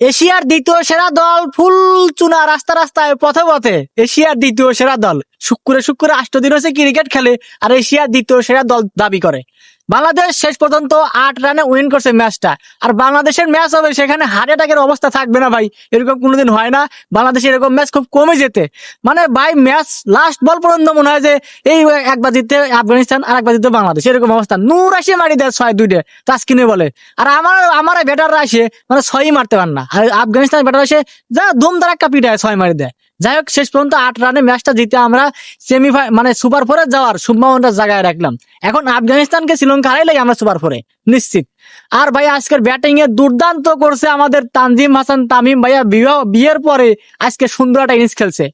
এশিয়ার দ্বিতীয় সেরা দল ফুল চুনা রাস্তা রাস্তায় পথে পথে। এশিয়ার দ্বিতীয় সেরা দল। শুক্রে শুক্রে আষ্ট দিন হচ্ছে ক্রিকেট খেলে, আর এশিয়ার দ্বিতীয় সেরা দল দাবি করে। বাংলাদেশ শেষ পর্যন্ত আট রানে উইন করছে ম্যাচটা। আর বাংলাদেশের ম্যাচ হবে, সেখানে হার্ট অ্যাটাকের অবস্থা থাকবে না ভাই। এরকম কোনোদিন হয় না। বাংলাদেশে এরকম ম্যাচ খুব কমে যেতে। মানে ভাই, ম্যাচ লাস্ট বল পর্যন্ত মনে হয় যে এই একবার জিততে আফগানিস্তান আর একবার জিততে বাংলাদেশ। এরকম অবস্থা। নূর আসে মারি দেয় ছয় দুইটে তাস্কিনে বলে। আর আমার আমার ব্যাটাররা আসে মানে ছয়ই মারতে পার না। আর আফগানিস্তান ব্যাটার আসে, যা ধুম ধারাক্কা পিটায় ছয় মারি দেয়। যাই হোক, শেষ পর্যন্ত আট রানে ম্যাচটা জিতে আমরা সেমিফাই মানে সুপার ফোরে যাওয়ার সম্ভাবনাটা জায়গায় রাখলাম। এখন আফগানিস্তানকে শ্রীলঙ্কা হারাই লাগে আমরা সুপার ফোরে নিশ্চিত। আর ভাই আজকের ব্যাটিং এ দুর্দান্ত করছে আমাদের তানজিম হাসান তামিম। ভাইয়া, বিবাহ, বিয়ের পরে আজকে সুন্দর একটা ইনিংস খেলছে।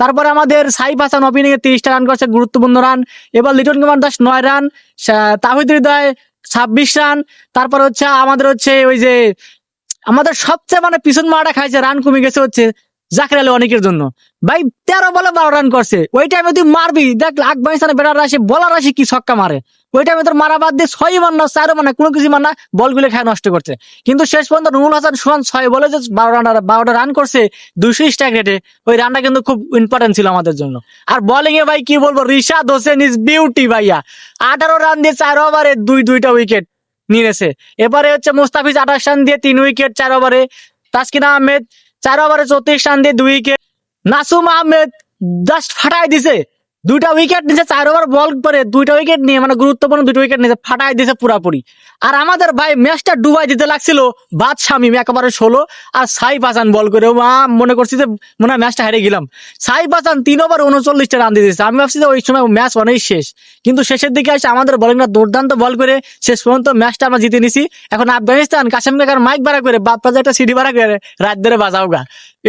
তারপরে আমাদের সাইফ হাসান ওপেনিং এ তিরিশটা রান করছে, গুরুত্বপূর্ণ রান এবার লিটন কুমার দাস নয় রান তাহিদ হৃদয় ছাব্বিশ রান তারপর হচ্ছে আমাদের হচ্ছে ওই যে, আমাদের সবচেয়ে মানে পিছন মারাটা খাইছে রান কমে গেছে হচ্ছে জাকির আলী অনেকের জন্য। ভাই, তেরো বলে বারো রান করছে। ওই টাইমে তুই মারবি। দেখ আফগানিস্তানের ব্যাটার আসে বলার আসে, কি ছক্কা মারে। ওই টাইমে তোর মারা বাদ দিয়ে ছয় মান না, চারও মানে কোনো কিছু মান না, বলগুলো খায় নষ্ট করছে। কিন্তু শেষ পর্যন্ত নুরুল হাসান সোহান ছয় বলে যে বারো রান বারোটা রান করছে, দুইশো স্ট্রাইক রেটে ওই রানটা কিন্তু খুব ইম্পর্টেন্ট ছিল আমাদের জন্য। আর বোলিং এ ভাই কি বলব, রিশাদ হোসেন ইজ বিউটি ভাইয়া। আঠারো রান দিয়ে চার ওভারে দুই, দুইটা উইকেট নিয়েছে। এবারে হচ্ছে মুস্তাফিজ আঠাশ রান দিয়ে তিন উইকেট চার ওভারে তাসকিন আহমেদ চার ওভারে চৌত্রিশ রান দিয়ে দুই উইকেট নাসুম আহমেদ জাস্ট ফাটাই দিছে। দুইটা উইকেট নিছে, চার ওভার বল করে দুইটা উইকেট নিয়ে মানে গুরুত্বপূর্ণ দুইটা উইকেট নিয়ে ফাটাই দিয়েছে পুরাপুরি। আর আমাদের ভাই ম্যাচটা ডুবাই দিতে লাগছিল বাদ শামিম একেবারে ষোলো আর সাই হাসান বল করে। মনে করছি যে মনে হয় ম্যাচটা হেরে গেলাম। সাই হাসান তিন ওভার উনচল্লিশটা রান দিয়ে দিয়েছে। আমি ভাবছি যে ওই সময় ম্যাচ অনেক শেষ। কিন্তু শেষের দিকে এসে আমাদের বলিংটা দুর্দান্ত বল করে, শেষ পর্যন্ত ম্যাচটা আমরা জিতে নিছি। এখন আফগানিস্তান, কাশিম কাকার মাইক ভাড়া করে বাপ পাজা একটা সিডি ভাড়া করে রাত ধরে বাজাও গা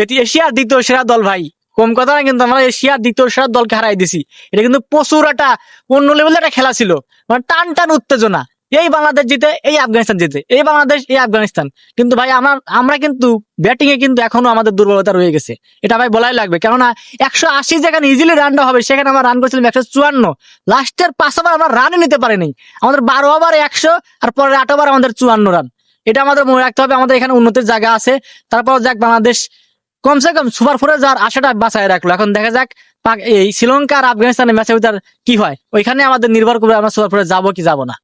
এটি এশিয়ার দ্বিতীয় সেরা দল, ভাই। কম কথা না, কিন্তু আমরা এশিয়ার দ্বিতীয় সেরা দলকে হারাই দিছি। এটা কিন্তু প্রচুর একটা অন্য লেভেলের একটা খেলা ছিল। মানে টান টান উত্তেজনা। এই বাংলাদেশ জিতে, এই আফগানিস্তান জিতে। এই বাংলাদেশ, এই আফগানিস্তান। কিন্তু ভাই, আমরা আমরা কিন্তু ব্যাটিং এ কিন্তু এখনও আমাদের দুর্বলতা রয়ে গেছে। এটা ভাই বলাই লাগবে। কেননা একশো আশি যেখানে ইজিলি রানটা হবে, সেখানে আমরা রান করেছিলাম একশো চুয়ান্ন। লাস্টের পাঁচ ওভার আমরা রানই নিতে পারিনি। আমাদের বারো ওভারে একশো, আর পরের আট ওভার আমাদের চুয়ান্ন রান এটা আমাদের মনে রাখতে হবে। আমাদের এখানে উন্নতির জায়গা আছে। তারপর যাক বাংলাদেশ কমসে কম সুপার ফোরে যার আশাটা বাঁচায় রাখল। এখন দেখা যাক এই শ্রীলঙ্কা আর আফগানিস্তানের ম্যাচের ভিতর কি হয়। ওইখানে আমাদের নির্ভর করবে আমরা সুপার ফোরে যাব কি যাব না।